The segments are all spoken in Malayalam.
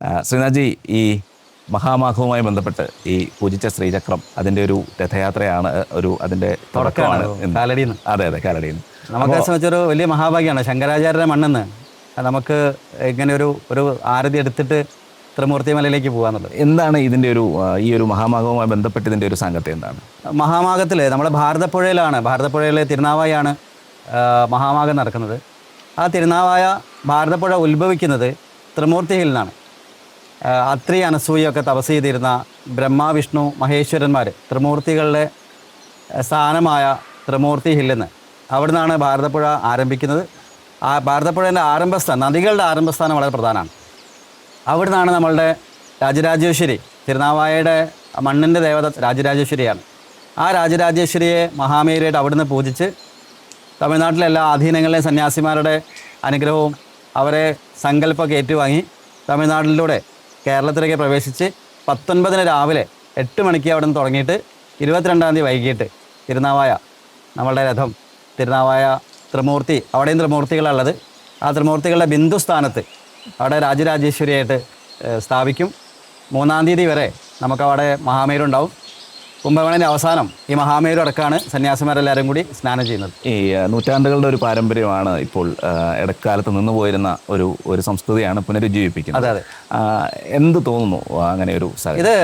ശ്രീനാഥ്ജി ഈ മഹാമാഘവുമായി ബന്ധപ്പെട്ട് ഈ പൂജിച്ച ശ്രീചക്രം അതിന്റെ ഒരു രഥയാത്രയാണ് ഒരു അതിന്റെ തുടക്കമാണ്. കാലടിയിൽ നിന്ന്. അതെ അതെ കാലടിയിൽ നിന്ന്. നമുക്ക് സംബന്ധിച്ചൊരു വലിയ മഹാഭാഗ്യമാണ് ശങ്കരാചാര്യരുടെ മണ്ണെന്ന്. നമുക്ക് ഇങ്ങനെ ഒരു ഒരു ആരതി എടുത്തിട്ട് ത്രിമൂർത്തി മലയിലേക്ക് പോകാന്നുള്ളത്. എന്താണ് ഇതിന്റെ ഒരു ഈ ഒരു മഹാമാഘവുമായി ബന്ധപ്പെട്ട് ഇതിന്റെ ഒരു സംഗതി എന്താണ്? മഹാമാഘത്തിൽ നമ്മുടെ ഭാരതപ്പുഴയിലാണ് ഭാരതപ്പുഴയിലെ തിരുനാവായാണ് മഹാമാഘം മഹാമാഗം നടക്കുന്നത്. ആ തിരുനാവായ ഭാരതപ്പുഴ ഉത്ഭവിക്കുന്നത് ത്രിമൂർത്തി ഹിൽ നിന്നാണ് ആ, അത്രി അനസൂയൊക്കെ തപസ് ചെയ്തിരുന്ന ബ്രഹ്മ വിഷ്ണു മഹേശ്വരന്മാർ ത്രിമൂർത്തികളുടെ സ്ഥാനമായ ത്രിമൂർത്തി ഹില്ലെന്ന്. അവിടെ നിന്നാണ് ഭാരതപ്പുഴ ആരംഭിക്കുന്നത്. ആ ഭാരതപ്പുഴേന്റെ ആരംഭസ്ഥാനം നദികളുടെ ആരംഭസ്ഥാനം വളരെ പ്രധാനമാണ്. അവിടെ നിന്നാണ് നമ്മളുടെ രാജരാജേശ്വരി തിരുനാവായയുടെ മണ്ണിന്റെ ദേവത രാജരാജേശ്വരിയാണ്. ആ രാജരാജേശ്വരിയെ മഹാമേരിയായിട്ട് അവിടുന്ന് പൂജിച്ച് തമിഴ്നാട്ടിലെ എല്ലാ അധീനങ്ങളിലെയും സന്യാസിമാരുടെ അനുഗ്രഹവും അവരെ സങ്കല്പമൊക്കെ ഏറ്റുവാങ്ങി തമിഴ്നാട്ടിലൂടെ കേരളത്തിലേക്ക് പ്രവേശിച്ച് പത്തൊൻപതിന് രാവിലെ എട്ട് മണിക്ക് അവിടെ നിന്ന് തുടങ്ങിയിട്ട് ഇരുപത്തിരണ്ടാം തീയതി വൈകിട്ട് തിരുനാവായ നമ്മളുടെ രഥം തിരുനാവായ ത്രിമൂർത്തി അവിടെയും ത്രിമൂർത്തികളുള്ളത് ആ ത്രിമൂർത്തികളുടെ ബിന്ദു സ്ഥാനത്ത് അവിടെ രാജരാജേശ്വരിയായിട്ട് സ്ഥാപിക്കും. മൂന്നാം തീയതി വരെ നമുക്കവിടെ മഹാമേരുണ്ടാവും. കുംഭമേളന്റെ അവസാനം ഈ മഹാമേരു അടക്കമാണ് സന്യാസിമാരെല്ലാവരും കൂടി സ്നാനം ചെയ്യുന്നത്. ഈ നൂറ്റാണ്ടുകളുടെ ഒരു പാരമ്പര്യമാണ് ഇപ്പോൾ ഇടക്കാലത്ത് നിന്ന് പോയിരുന്ന ഒരു ഒരു സംസ്കൃതിയാണ് പുനരുജ്ജീവിപ്പിക്കുന്നത്. അതെ അതെ. എന്ത് തോന്നുന്നു അങ്ങനെ ഒരു ഇത്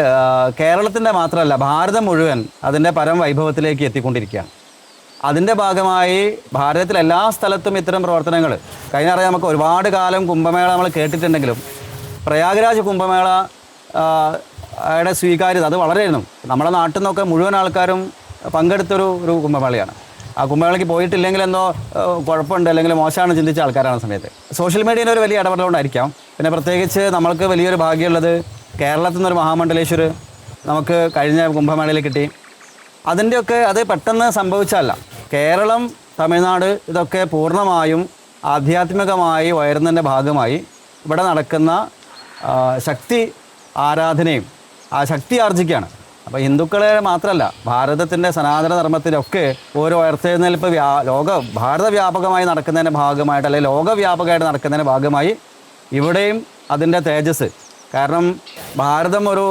കേരളത്തിന്റെ മാത്രമല്ല ഭാരതം മുഴുവൻ അതിന്റെ പരം വൈഭവത്തിലേക്ക് എത്തിക്കൊണ്ടിരിക്കുകയാണ്. അതിന്റെ ഭാഗമായി ഭാരതത്തിലെ എല്ലാ സ്ഥലത്തും ഇത്തരം പ്രവർത്തനങ്ങൾ കഴിഞ്ഞ അറിയാം നമുക്ക് ഒരുപാട് കാലം കുംഭമേള നമ്മൾ കേട്ടിട്ടുണ്ടെങ്കിലും പ്രയാഗ്രാജ് കുംഭമേള യുടെ സ്വീകാര്യത. അത് വളരെയായിരുന്നു. നമ്മുടെ നാട്ടിൽ നിന്നൊക്കെ മുഴുവൻ ആൾക്കാരും പങ്കെടുത്തൊരു ഒരു കുംഭമേളയാണ്. ആ കുംഭമേളയ്ക്ക് പോയിട്ടില്ലെങ്കിൽ എന്തോ കുഴപ്പമുണ്ട് അല്ലെങ്കിൽ മോശമാണ് ചിന്തിച്ച ആൾക്കാരാണ് സമയത്ത്. സോഷ്യൽ മീഡിയയിൽ ഒരു വലിയ ഇടപെടലുകൊണ്ടായിരിക്കാം. പിന്നെ പ്രത്യേകിച്ച് നമ്മൾക്ക് വലിയൊരു ഭാഗ്യമുള്ളത് കേരളത്തിൽ നിന്നൊരു മഹാമണ്ഡലേശ്വർ നമുക്ക് കഴിഞ്ഞ കുംഭമേളയിൽ കിട്ടി. അതിന്റെയൊക്കെ അത് പെട്ടെന്ന് സംഭവിച്ചതല്ല. കേരളം തമിഴ്നാട് ഇതൊക്കെ പൂർണമായും ആധ്യാത്മികമായി ഉയർന്നതിന്റെ ഭാഗമായി ഇവിടെ നടക്കുന്ന ശക്തി ആരാധനയും ശക്തി ആർജിക്കുകയാണ്. അപ്പോൾ ഹിന്ദുക്കളെ മാത്രമല്ല ഭാരതത്തിന്റെ സനാതന ധർമ്മത്തിലൊക്കെ ഓരോ ഉയർത്തെഴുന്നേൽപ്പ് വ്യാ ലോക ഭാരത വ്യാപകമായി നടക്കുന്നതിന്റെ ഭാഗമായിട്ട് അല്ലെങ്കിൽ ലോകവ്യാപകമായിട്ട് നടക്കുന്നതിന്റെ ഭാഗമായി ഇവിടെയും അതിന്റെ തേജസ്. കാരണം ഭാരതം ഒരു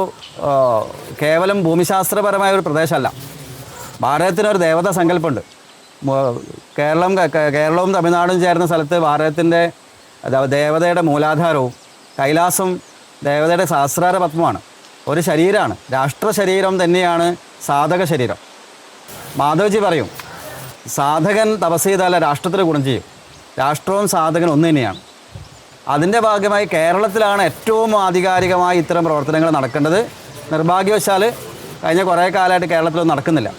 കേവലം ഭൂമിശാസ്ത്രപരമായ ഒരു പ്രദേശമല്ല. ഭാരതത്തിനൊരു ദേവതാ സങ്കല്പമുണ്ട്. കേരളം കേരളവും തമിഴ്നാടും ചേർന്ന സ്ഥലത്ത് ഭാരതത്തിന്റെ ദേവതയുടെ മൂലാധാരവും കൈലാസം ദേവതയുടെ സഹസ്രാര പത്മമാണ് ഒരു ശരീരമാണ് രാഷ്ട്ര ശരീരം തന്നെയാണ് സാധക ശരീരം. മാധവജി പറയും സാധകൻ തപസ് ചെയ്താൽ രാഷ്ട്രത്തിന് ഗുണം ചെയ്യും. രാഷ്ട്രവും സാധകനും ഒന്ന് തന്നെയാണ്. അതിന്റെ ഭാഗമായി കേരളത്തിലാണ് ഏറ്റവും ആധികാരികമായി ഇത്തരം പ്രവർത്തനങ്ങൾ നടക്കേണ്ടത്. നിർഭാഗ്യവശാൽ കഴിഞ്ഞ കുറേ കാലമായിട്ട് കേരളത്തിലൊന്നും നടക്കുന്നില്ല.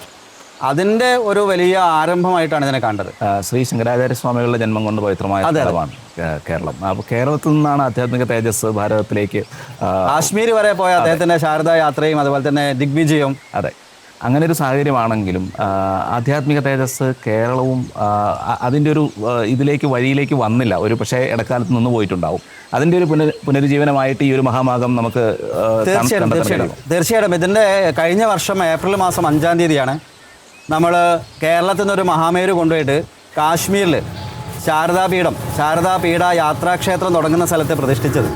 അതിന്റെ ഒരു വലിയ ആരംഭമായിട്ടാണ് ഇതിനെ കണ്ടത്. ശ്രീ ശങ്കരാചാര്യ സ്വാമികളുടെ ജന്മം കൊണ്ട് പവിത്രമായ സ്ഥലമാണ് കേരളം. അപ്പോൾ കേരളത്തിൽ നിന്നാണ് ആധ്യാത്മിക തേജസ് ഭാരതത്തിലേക്ക് കാശ്മീർ വരെ പോയ അദ്ദേഹത്തിന്റെ ശാരദാ യാത്രയും അതുപോലെ തന്നെ ദിഗ്വിജയവും അതെ. അങ്ങനെ ഒരു സാഹചര്യമാണെങ്കിലും ആധ്യാത്മിക തേജസ് കേരളവും അതിന്റെ ഒരു ഇതിലേക്ക് വഴിയിലേക്ക് വന്നില്ല. ഒരു പക്ഷേ ഇടക്കാലത്ത് നിന്ന് പോയിട്ടുണ്ടാവും. അതിന്റെ ഒരു പുനർ പുനരുജ്ജീവനമായിട്ട് ഈ ഒരു മഹാമാഗം നമുക്ക് തീർച്ചയായിട്ടും തീർച്ചയായിട്ടും. ഇതിന്റെ കഴിഞ്ഞ വർഷം ഏപ്രിൽ മാസം അഞ്ചാം തീയതിയാണ് നമ്മൾ കേരളത്തിൽ നിന്നൊരു മഹാമേര് കൊണ്ടുപോയിട്ട് കാശ്മീരിൽ ശാരദാപീഠം ശാരദാപീഠ യാത്രാക്ഷേത്രം തുടങ്ങുന്ന സ്ഥലത്ത് പ്രതിഷ്ഠിച്ചത്.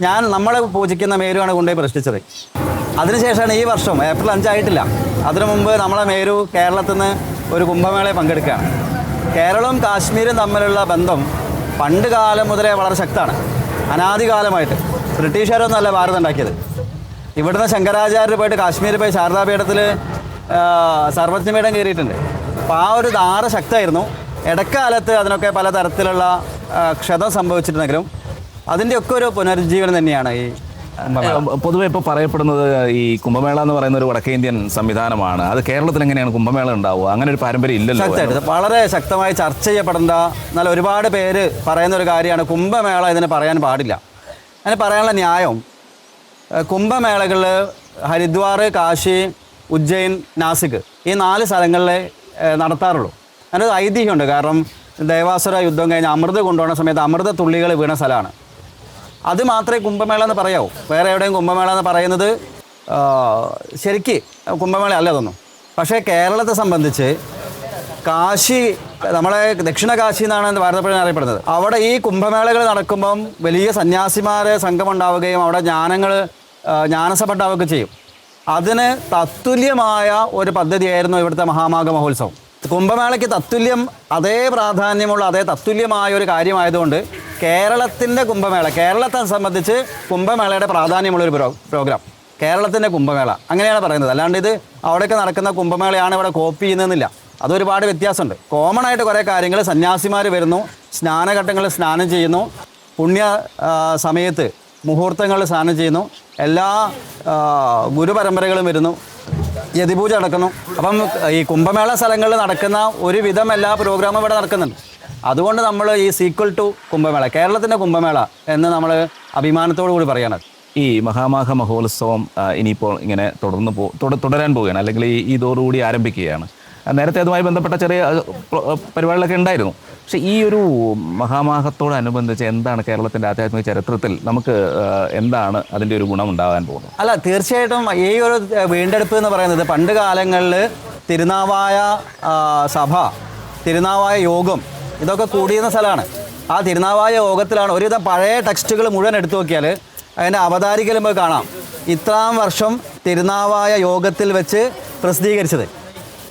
ഞാൻ നമ്മൾ പൂജിക്കുന്ന മേരുവാണ് കൊണ്ടുപോയി പ്രതിഷ്ഠിച്ചത്. അതിനുശേഷമാണ് ഈ വർഷം ഏപ്രിൽ അഞ്ചായിട്ടില്ല അതിനു മുമ്പ് നമ്മളെ മേരു കേരളത്തിൽ നിന്ന് ഒരു കുംഭമേളയെ പങ്കെടുക്കുകയാണ്. കേരളവും കാശ്മീരും തമ്മിലുള്ള ബന്ധം പണ്ട് കാലം മുതലേ വളരെ ശക്തമാണ്. അനാദികാലമായിട്ട്. ബ്രിട്ടീഷുകാരൊന്നും അല്ല ഭാരതം ഉണ്ടാക്കിയത്. ഇവിടുന്ന് ശങ്കരാചാര്യർ പോയിട്ട് കാശ്മീരിൽ പോയി ശാരദാപീഠത്തിൽ സർവജ്ഞപീഠം കയറിയിട്ടുണ്ട്. അപ്പോൾ ആ ഒരു ധാര ശക്തമായിരുന്നു. ഇടക്കാലത്ത് അതിനൊക്കെ പലതരത്തിലുള്ള തരത്തിലുള്ള ക്ഷതം സംഭവിച്ചിട്ടുണ്ടെങ്കിലും അതിന്റെയൊക്കെ ഒരു പുനരുജ്ജീവനം തന്നെയാണ് ഈ. പൊതുവെ ഇപ്പോൾ പറയപ്പെടുന്നത് ഈ കുംഭമേള എന്ന് പറയുന്ന ഒരു വടക്കേ ഇന്ത്യൻ സംവിധാനമാണ്. അത് കേരളത്തിൽ എങ്ങനെയാണ് കുംഭമേള ഉണ്ടാവുക? അങ്ങനെ ഒരു പാരമ്പര്യം ഇല്ലല്ലോ വളരെ ശക്തമായി ചർച്ച ചെയ്യപ്പെടേണ്ട എന്നാൽ ഒരുപാട് പേര് പറയുന്ന ഒരു കാര്യമാണ് കുംഭമേള ഇതിനെ പറയാൻ പാടില്ല. അതിന് പറയാനുള്ള ന്യായം കുംഭമേളകളിൽ ഹരിദ്വാർ കാശി ഉജ്ജയിൻ നാസിക് ഈ നാല് സ്ഥലങ്ങളിലെ നടത്താറുള്ളൂ. അതിനൊരു ഐതിഹ്യമുണ്ട്. കാരണം ദേവാസുര യുദ്ധം കഴിഞ്ഞ് അമൃത് കൊണ്ടുപോകുന്ന സമയത്ത് അമൃത തുള്ളികൾ വീണ സ്ഥലമാണ്. അത് മാത്രമേ കുംഭമേള എന്ന് പറയാവൂ. വേറെ എവിടെയും കുംഭമേള എന്ന് പറയുന്നത് ശരിക്ക് കുംഭമേള അല്ല അതൊന്നും. പക്ഷേ കേരളത്തെ സംബന്ധിച്ച് കാശി നമ്മളെ ദക്ഷിണ കാശി എന്നാണ് ഭാരതപ്പുഴ അറിയപ്പെടുന്നത്. അവിടെ ഈ കുംഭമേളകൾ നടക്കുമ്പം വലിയ സന്യാസിമാരെ സംഘം ഉണ്ടാവുകയും അവിടെ ജ്ഞാനങ്ങൾ ജ്ഞാനസഭ ഉണ്ടാവുകയൊക്കെ ചെയ്യും. അതിന് തത്തുല്യമായ ഒരു പദ്ധതിയായിരുന്നു ഇവിടുത്തെ മഹാമാഘ മഹോത്സവം. കുംഭമേളയ്ക്ക് തത്തുല്യം അതേ പ്രാധാന്യമുള്ള അതേ തത്തുല്യമായ ഒരു കാര്യമായതുകൊണ്ട് കേരളത്തിന്റെ കുംഭമേള കേരളത്തെ സംബന്ധിച്ച് കുംഭമേളയുടെ പ്രാധാന്യമുള്ള ഒരു പ്രോ പ്രോഗ്രാം. കേരളത്തിന്റെ കുംഭമേള. അങ്ങനെയാണ് പറയുന്നത്. അല്ലാണ്ട് ഇത് അവിടെയൊക്കെ നടക്കുന്ന കുംഭമേളയാണ് ഇവിടെ കോപ്പി ചെയ്യുന്നതെന്നില്ല. അതൊരുപാട് വ്യത്യാസമുണ്ട്. കോമൺ ആയിട്ട് കുറേ കാര്യങ്ങൾ സന്യാസിമാർ വരുന്നു സ്നാനഘട്ടങ്ങളിൽ സ്നാനം ചെയ്യുന്നു. പുണ്യ സമയത്ത് മുഹൂർത്തങ്ങളിൽ സ്നാനം ചെയ്യുന്നു. എല്ലാ ഗുരുപരമ്പരകളും വരുന്നു. യതിപൂജ നടക്കുന്നു. അപ്പം ഈ കുംഭമേള സ്ഥലങ്ങളിൽ നടക്കുന്ന ഒരുവിധം എല്ലാ പ്രോഗ്രാമും ഇവിടെ നടക്കുന്നുണ്ട്. അതുകൊണ്ട് നമ്മൾ ഈ സീക്വൽ ടു കുംഭമേള കേരളത്തിന്റെ കുംഭമേള എന്ന് നമ്മൾ അഭിമാനത്തോടു കൂടി പറയണത് ഈ മഹാമാഘ മഹോത്സവം ഇനിയിപ്പോൾ ഇങ്ങനെ തുടർന്ന് പോ തുടരാൻ പോവുകയാണ്. അല്ലെങ്കിൽ ഈ ഇതോടുകൂടി ആരംഭിക്കുകയാണ്. നേരത്തെ അതുമായി ബന്ധപ്പെട്ട ചെറിയ പരിപാടികളൊക്കെ ഉണ്ടായിരുന്നു. പക്ഷേ ഈ ഒരു മഹാമാഹത്തോടനുബന്ധിച്ച് എന്താണ് കേരളത്തിന്റെ ആധ്യാത്മിക ചരിത്രത്തിൽ നമുക്ക് എന്താണ് അതിന്റെ ഒരു ഗുണം ഉണ്ടാകാൻ പോകുന്നത്? അല്ല തീർച്ചയായിട്ടും ഈ ഒരു വീണ്ടെടുപ്പ് എന്ന് പറയുന്നത് പണ്ട് കാലങ്ങളിൽ തിരുനാവായ സഭ തിരുനാവായ യോഗം ഇതൊക്കെ കൂടിയുന്ന സ്ഥലമാണ്. ആ തിരുനാവായ യോഗത്തിലാണ് ഒരുവിധം പഴയ ടെക്സ്റ്റുകൾ മുഴുവൻ എടുത്തു നോക്കിയാൽ അതിന്റെ അവതാരികയിൽ കാണാം. ഇത്രാം വർഷം തിരുനാവായ യോഗത്തിൽ വെച്ച് പ്രസിദ്ധീകരിച്ചത്.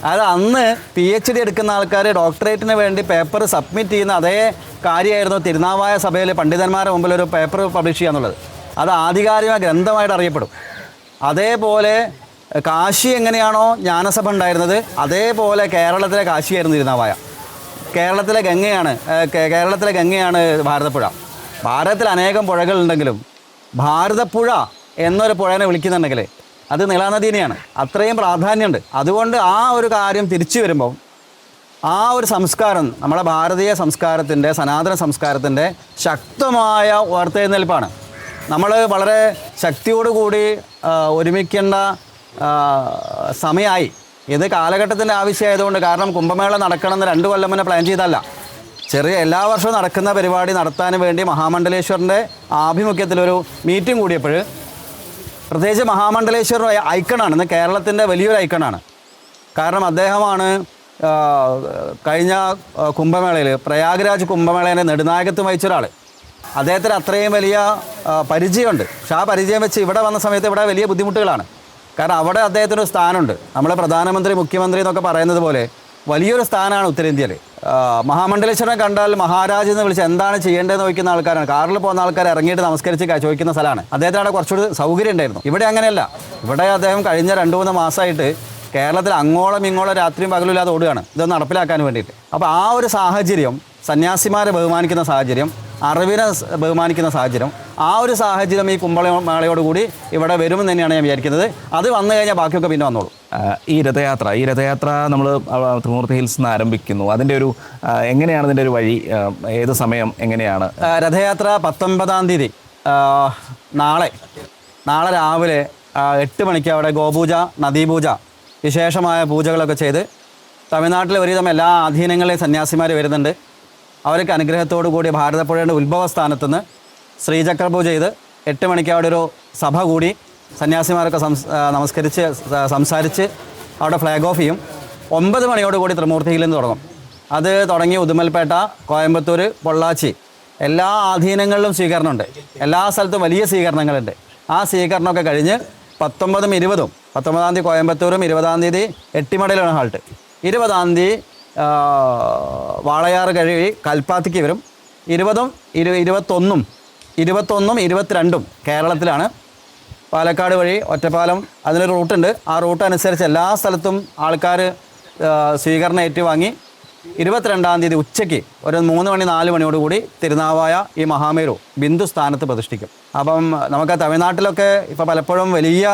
അതായത് അന്ന് പി എച്ച് ഡി എടുക്കുന്ന ആൾക്കാർ ഡോക്ടറേറ്റിന് വേണ്ടി പേപ്പർ സബ്മിറ്റ് ചെയ്യുന്ന അതേ കാര്യമായിരുന്നു തിരുനാവായ സഭയിലെ പണ്ഡിതന്മാരുടെ മുമ്പിൽ ഒരു പേപ്പർ പബ്ലിഷ് ചെയ്യുക എന്നുള്ളത് അത് ആധികാരിക ഗ്രന്ഥമായിട്ട് അറിയപ്പെടും. അതേപോലെ കാശി എങ്ങനെയാണോ ജ്ഞാനസഭ ഉണ്ടായിരുന്നത് അതേപോലെ കേരളത്തിലെ കാശിയായിരുന്നു തിരുനാവായ. കേരളത്തിലെ ഗംഗയാണ് കേരളത്തിലെ ഗംഗയാണ് ഭാരതപ്പുഴ. ഭാരതത്തിൽ അനേകം പുഴകളുണ്ടെങ്കിലും ഭാരതപ്പുഴ എന്നൊരു പുഴനെ വിളിക്കുന്നുണ്ടെങ്കിൽ അത് നീളാനദീനെയാണ് അത്രയും പ്രാധാന്യമുണ്ട്. അതുകൊണ്ട് ആ ഒരു കാര്യം തിരിച്ചു വരുമ്പോൾ ആ ഒരു സംസ്കാരം നമ്മുടെ ഭാരതീയ സംസ്കാരത്തിന്റെ സനാതന സംസ്കാരത്തിന്റെ ശക്തമായ ഉയർത്തെഴുന്നേൽപ്പാണ് നമ്മൾ വളരെ ശക്തിയോടുകൂടി ഒരുമിക്കേണ്ട സമയമായി. ഇത് കാലഘട്ടത്തിന്റെ ആവശ്യമായതുകൊണ്ട് കാരണം കുംഭമേള നടക്കണമെന്ന് രണ്ട് കൊല്ലം മുന്നേ പ്ലാൻ ചെയ്തല്ല ചെറിയ എല്ലാ വർഷവും നടക്കുന്ന പരിപാടി നടത്താൻ വേണ്ടി മഹാമണ്ഡലേശ്വരന്റെ ആഭിമുഖ്യത്തിലൊരു മീറ്റിംഗ് കൂടിയപ്പോൾ പ്രത്യേകിച്ച് മഹാമണ്ഡലേശ്വരൻ ഐക്കണാണ്. ഇന്ന് കേരളത്തിന്റെ വലിയൊരു ഐക്കണാണ്. കാരണം അദ്ദേഹമാണ് കഴിഞ്ഞ കുംഭമേളയിൽ പ്രയാഗ്രാജ് കുംഭമേളേന്റെ നെടുനായകത്വം വഹിച്ച ഒരാൾ അദ്ദേഹത്തിന് അത്രയും വലിയ പരിചയമുണ്ട്. പക്ഷെ ആ പരിചയം വെച്ച് ഇവിടെ വന്ന സമയത്ത് ഇവിടെ വലിയ ബുദ്ധിമുട്ടുകളാണ്. കാരണം അവിടെ അദ്ദേഹത്തിനൊരു സ്ഥാനമുണ്ട്. നമ്മളെ പ്രധാനമന്ത്രി മുഖ്യമന്ത്രി എന്നൊക്കെ പറയുന്നത് പോലെ വലിയൊരു സ്ഥാനമാണ് ഉത്തരേന്ത്യയിൽ മഹാമണ്ഡലേശ്വരനെ കണ്ടാൽ മഹാരാജ് എന്ന് വിളിച്ച് എന്താണ് ചെയ്യേണ്ടതെന്ന് ചോദിക്കുന്ന ആൾക്കാരാണ്. കാറിൽ പോകുന്ന ആൾക്കാർ ഇറങ്ങിയിട്ട് നമസ്കരിച്ച് ചോദിക്കുന്ന സ്ഥലമാണ്. അദ്ദേഹത്തിന് അവിടെ കുറച്ചുകൂടി സൗകര്യം ഉണ്ടായിരുന്നു. ഇവിടെ അങ്ങനെയല്ല. ഇവിടെ അദ്ദേഹം കഴിഞ്ഞ രണ്ട് മൂന്ന് മാസമായിട്ട് കേരളത്തിൽ അങ്ങോളം ഇങ്ങോളം രാത്രിയും പകലും ഇല്ലാതെ ഓടുകയാണ്. ഇതൊന്ന് നടപ്പിലാക്കാൻ വേണ്ടിയിട്ട്. അപ്പോൾ ആ ഒരു സാഹചര്യം സന്യാസിമാരെ ബഹുമാനിക്കുന്ന സാഹചര്യം അറിവിനെ ബഹുമാനിക്കുന്ന സാഹചര്യം. ആ ഒരു സാഹചര്യം ഈ കുമ്പള മേളയോടുകൂടി ഇവിടെ വരുമെന്ന് തന്നെയാണ് ഞാൻ വിചാരിക്കുന്നത്. അത് വന്നു കഴിഞ്ഞാൽ ബാക്കിയൊക്കെ പിന്നെ വന്നോളൂ. ഈ രഥയാത്ര ഈ രഥയാത്ര നമ്മൾ ത്രിമൂർത്തി ഹിൽസ് നിന്ന് ആരംഭിക്കുന്നു. അതിന്റെ ഒരു എങ്ങനെയാണ് അതിന്റെ ഒരു വഴി ഏത് സമയം എങ്ങനെയാണ്? രഥയാത്ര പത്തൊൻപതാം തീയതി നാളെ നാളെ രാവിലെ എട്ട് മണിക്ക് അവിടെ ഗോപൂജ നദീപൂജ വിശേഷമായ പൂജകളൊക്കെ ചെയ്ത് തമിഴ്നാട്ടിൽ ഒരുവിധം എല്ലാ അധീനങ്ങളിലെയും സന്യാസിമാർ വരുന്നുണ്ട്. അവർക്ക് അനുഗ്രഹത്തോടു കൂടി ഭാരതപ്പുഴയുടെ ഉത്ഭവസ്ഥാനത്ത് നിന്ന് ശ്രീചക്രപൂജ ചെയ്ത് എട്ട് മണിക്ക് അവിടെ ഒരു സഭ കൂടി സന്യാസിമാരൊക്കെ നമസ്കരിച്ച് സംസാരിച്ച് അവിടെ ഫ്ലാഗ് ഓഫ് ചെയ്യും. ഒമ്പത് മണിയോടുകൂടി ത്രിമൂർത്തിയിൽ നിന്ന് തുടങ്ങും. അത് തുടങ്ങി ഉദുമൽപേട്ട കോയമ്പത്തൂർ പൊള്ളാച്ചി എല്ലാ ആധീനങ്ങളിലും സ്വീകരണമുണ്ട്. എല്ലാ സ്ഥലത്തും വലിയ സ്വീകരണങ്ങളുണ്ട്. ആ സ്വീകരണമൊക്കെ കഴിഞ്ഞ് പത്തൊമ്പതും ഇരുപതും പത്തൊമ്പതാം തീയതി കോയമ്പത്തൂരും ഇരുപതാം തീയതി എട്ടിമടയിലാണ് ഹാൾട്ട് ഇരുപതാം തീയതി വാളയാറ് കഴുകി കൽപ്പാത്തിക്ക് വരും ഇരുപതും ഇരു ഇരുപത്തൊന്നും ഇരുപത്തൊന്നും ഇരുപത്തിരണ്ടും കേരളത്തിലാണ്. പാലക്കാട് വഴി ഒറ്റപ്പാലം അതിനൊരു റൂട്ടുണ്ട്. ആ റൂട്ട് അനുസരിച്ച് എല്ലാ സ്ഥലത്തും ആൾക്കാർ സ്വീകരണം ഏറ്റുവാങ്ങി. ഇരുപത്തിരണ്ടാം തീയതി ഉച്ചയ്ക്ക് ഒരു മൂന്ന് മണി നാല് മണിയോടുകൂടി തിരുനാവായ ഈ മഹാമേരു ബിന്ദു സ്ഥാനത്ത് പ്രതിഷ്ഠിക്കും. അപ്പം നമുക്ക് തമിഴ്നാട്ടിലൊക്കെ ഇപ്പോൾ പലപ്പോഴും വലിയ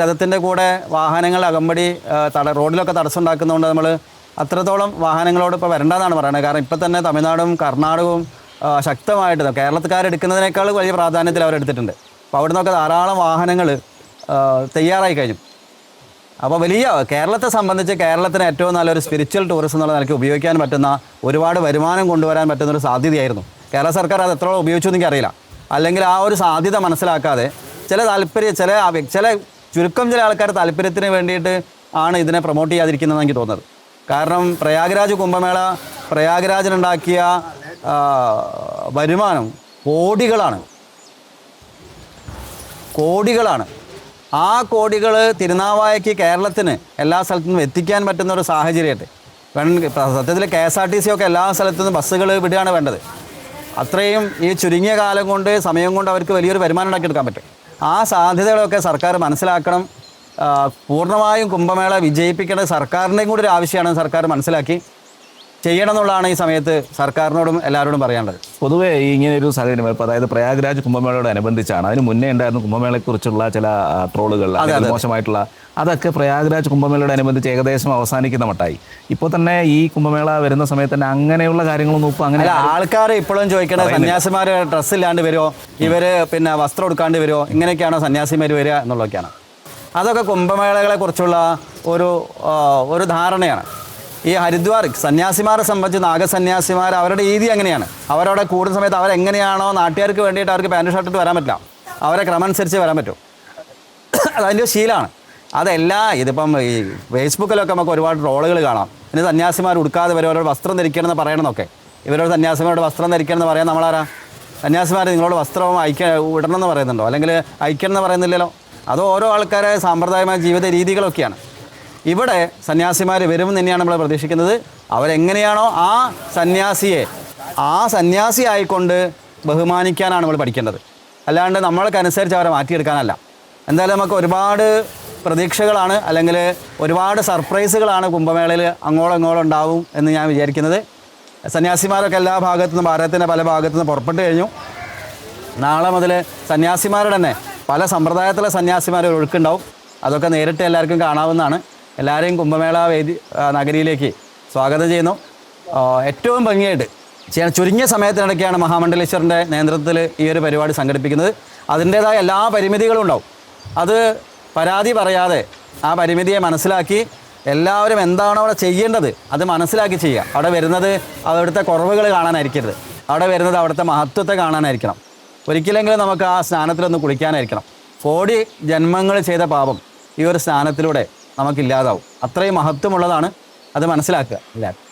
രഥത്തിന്റെ കൂടെ വാഹനങ്ങൾ അകമ്പടി തട റോഡിലൊക്കെ തടസ്സം ഉണ്ടാക്കുന്നതുകൊണ്ട് നമ്മൾ അത്രത്തോളം വാഹനങ്ങളോട് ഇപ്പോൾ വരണ്ടെന്നാണ് പറയുന്നത്. കാരണം ഇപ്പം തന്നെ തമിഴ്നാടും കർണാടകവും ശക്തമായിട്ട് ശക്തമായിട്ട് കേരളത്തുകാരെടുക്കുന്നതിനേക്കാൾ വലിയ പ്രാധാന്യത്തിൽ അവരെടുത്തിട്ടുണ്ട് അപ്പോൾ അവിടെ നിന്നൊക്കെ ധാരാളം വാഹനങ്ങൾ തയ്യാറായി കഴിഞ്ഞു. അപ്പോൾ വലിയ കേരളത്തെ സംബന്ധിച്ച് കേരളത്തിന് ഏറ്റവും നല്ലൊരു സ്പിരിച്വൽ ടൂറിസം എന്നുള്ള നിലയ്ക്ക് ഉപയോഗിക്കാൻ പറ്റുന്ന ഒരുപാട് വരുമാനം കൊണ്ടുവരാൻ പറ്റുന്ന ഒരു സാധ്യതയായിരുന്നു. കേരള സർക്കാർ അത് എത്രത്തോളം ഉപയോഗിച്ചു എന്ന് എനിക്കറിയില്ല. അല്ലെങ്കിൽ ആ ഒരു സാധ്യത മനസ്സിലാക്കാതെ ചില താല്പര്യം ചില ചില ചുരുക്കം ചില ആൾക്കാർ താല്പര്യത്തിന് വേണ്ടിയിട്ട് ആണ് ഇതിനെ പ്രൊമോട്ട് ചെയ്യാതിരിക്കുന്നതെന്ന് എനിക്ക് തോന്നുന്നത്. കാരണം പ്രയാഗ്രാജ് കുംഭമേള പ്രയാഗ്രാജിനുണ്ടാക്കിയ വരുമാനം കോടികളാണ്. കോടികളാണ്. ആ കോടികൾ തിരുനാവായക്ക് കേരളത്തിന് എല്ലാ സ്ഥലത്തു നിന്നും എത്തിക്കാൻ പറ്റുന്ന ഒരു സാഹചര്യമായിട്ട്. സത്യത്തിൽ K S R T C ഒക്കെ എല്ലാ സ്ഥലത്തു നിന്നും ബസ്സുകൾ വിടുകയാണ് വേണ്ടത്. അത്രയും ഈ ചുരുങ്ങിയ കാലം കൊണ്ട് സമയം കൊണ്ട് അവർക്ക് വലിയൊരു വരുമാനം ഉണ്ടാക്കിയെടുക്കാൻ പറ്റും. ആ സാധ്യതകളൊക്കെ സർക്കാർ മനസ്സിലാക്കണം. പൂർണമായും കുംഭമേള വിജയിപ്പിക്കേണ്ട സർക്കാരിന്റെയും കൂടി ഒരു ആവശ്യമാണ്. സർക്കാർ മനസ്സിലാക്കി ചെയ്യണം എന്നുള്ളതാണ് ഈ സമയത്ത് സർക്കാരിനോടും എല്ലാവരോടും പറയാനുള്ളത്. പൊതുവേ ഈ ഇങ്ങനെ ഒരു സാഹചര്യം ഇപ്പോൾ അതായത് പ്രയാഗ്രാജ് കുംഭമേളയോട് അനുബന്ധിച്ചാണ്. അതിന് മുന്നേ ഉണ്ടായിരുന്ന കുംഭമേളയെക്കുറിച്ചുള്ള ചില ട്രോളുകൾ മോശമായിട്ടുള്ള അതൊക്കെ പ്രയാഗ്രാജ് കുംഭമേളയോട് അനുബന്ധിച്ച് ഏകദേശം അവസാനിക്കുന്ന മട്ടായി. ഇപ്പോൾ തന്നെ ഈ കുംഭമേള വരുന്ന സമയത്ത് തന്നെ അങ്ങനെയുള്ള കാര്യങ്ങളൊന്നും ഇപ്പോൾ അങ്ങനെ ആൾക്കാർ ഇപ്പോഴും ചോദിക്കണത് സന്യാസിമാർ ഡ്രസ്സ് ഇല്ലാണ്ട് വരുമോ ഇവർ പിന്നെ വസ്ത്രം എടുക്കാണ്ട് വരുമോ ഇങ്ങനെയൊക്കെയാണോ സന്യാസിമാർ വരിക എന്നുള്ളതൊക്കെയാണ്. അതൊക്കെ കുംഭമേളകളെ കുറിച്ചുള്ള ഒരു ഒരു ധാരണയാണ്. ഈ ഹരിദ്വാർ സന്യാസിമാരെ സംബന്ധിച്ച് നാഗസന്യാസിമാർ അവരുടെ രീതി അങ്ങനെയാണ് അവരവിടെ കൂടുന്ന സമയത്ത് അവരെങ്ങനെയാണോ നാട്ടുകാർക്ക് വേണ്ടിയിട്ട് അവർക്ക് പാന്റ് ഷർട്ടിട്ട് വരാൻ പറ്റില്ല. അവരെ ക്രമമനുസരിച്ച് വരാൻ പറ്റും. അതതിന്റെ ശീലമാണ്. അതല്ല ഇതിപ്പം ഈ ഫേസ്ബുക്കിലൊക്കെ നമുക്ക് ഒരുപാട് റോളുകൾ കാണാം. ഇനി സന്യാസിമാർ ഉടുക്കാതെ വരെ അവരോട് വസ്ത്രം ധരിക്കണം എന്ന് പറയണമെന്നൊക്കെ ഇവരോട് സന്യാസിമാരോട് വസ്ത്രം ധരിക്കണം എന്ന് പറയാൻ നമ്മളാരാ? സന്യാസിമാർ നിങ്ങളോട് വസ്ത്രം അയക്ക ഇടണം എന്ന് പറയുന്നുണ്ടോ? അല്ലെങ്കിൽ അയക്കണം എന്ന് പറയുന്നില്ലല്ലോ? അത് ഓരോ ആൾക്കാരെ സാമ്പ്രദായമായ ജീവിത രീതികളൊക്കെയാണ്. ഇവിടെ സന്യാസിമാർ വരും തന്നെയാണ് നമ്മൾ പ്രതീക്ഷിക്കുന്നത്. അവരെങ്ങനെയാണോ ആ സന്യാസിയെ ആ സന്യാസി ആയിക്കൊണ്ട് ബഹുമാനിക്കാനാണ് നമ്മൾ പഠിക്കേണ്ടത്. അല്ലാണ്ട് നമ്മൾക്കനുസരിച്ച് അവരെ മാറ്റിയെടുക്കാനല്ല. എന്തായാലും നമുക്ക് ഒരുപാട് പ്രതീക്ഷകളാണ് അല്ലെങ്കിൽ ഒരുപാട് സർപ്രൈസുകളാണ് കുംഭമേളയിൽ അങ്ങോളം ഇങ്ങോളം ഉണ്ടാവും എന്ന് ഞാൻ വിചാരിക്കുന്നത്. സന്യാസിമാരൊക്കെ എല്ലാ ഭാഗത്തുനിന്നും ഭാരതത്തിന്റെ പല ഭാഗത്തുനിന്ന് പുറപ്പെട്ട് കഴിഞ്ഞു. നാളെ മുതൽ സന്യാസിമാരുടെ തന്നെ പല സമ്പ്രദായത്തിലെ സന്യാസിമാർ ഒഴുക്കുണ്ടാവും. അതൊക്കെ നേരിട്ട് എല്ലാവർക്കും കാണാവുന്നതാണ്. എല്ലാവരെയും കുംഭമേള വേദി നഗരിയിലേക്ക് സ്വാഗതം ചെയ്യുന്നു. ഏറ്റവും ഭംഗിയായിട്ട് ചെയ്യാൻ ചുരുങ്ങിയ സമയത്തിനിടയ്ക്കാണ് മഹാമണ്ഡലേശ്വരന്റെ നേതൃത്വത്തിൽ ഈ ഒരു പരിപാടി സംഘടിപ്പിക്കുന്നത്. അതിന്റേതായ എല്ലാ പരിമിതികളും ഉണ്ടാവും. അത് പരാതി പറയാതെ ആ പരിമിതിയെ മനസ്സിലാക്കി എല്ലാവരും എന്താണോ അവിടെ ചെയ്യേണ്ടത് അത് മനസ്സിലാക്കി ചെയ്യുക. അവിടെ വരുന്നത് അവിടുത്തെ കുറവുകൾ കാണാനായിരിക്കരുത്. അവിടെ വരുന്നത് അവിടുത്തെ മഹത്വത്തെ കാണാനായിരിക്കണം. ഒരിക്കലെങ്കിലും നമുക്ക് ആ സ്നാനത്തിലൊന്ന് കുളിക്കാനായിരിക്കണം. കോടി ജന്മങ്ങൾ ചെയ്ത പാപം ഈ ഒരു സ്നാനത്തിലൂടെ നമുക്കില്ലാതാവും. അത്രയും മഹത്വമുള്ളതാണ് അത് മനസ്സിലാക്കുക. എല്ലാവരും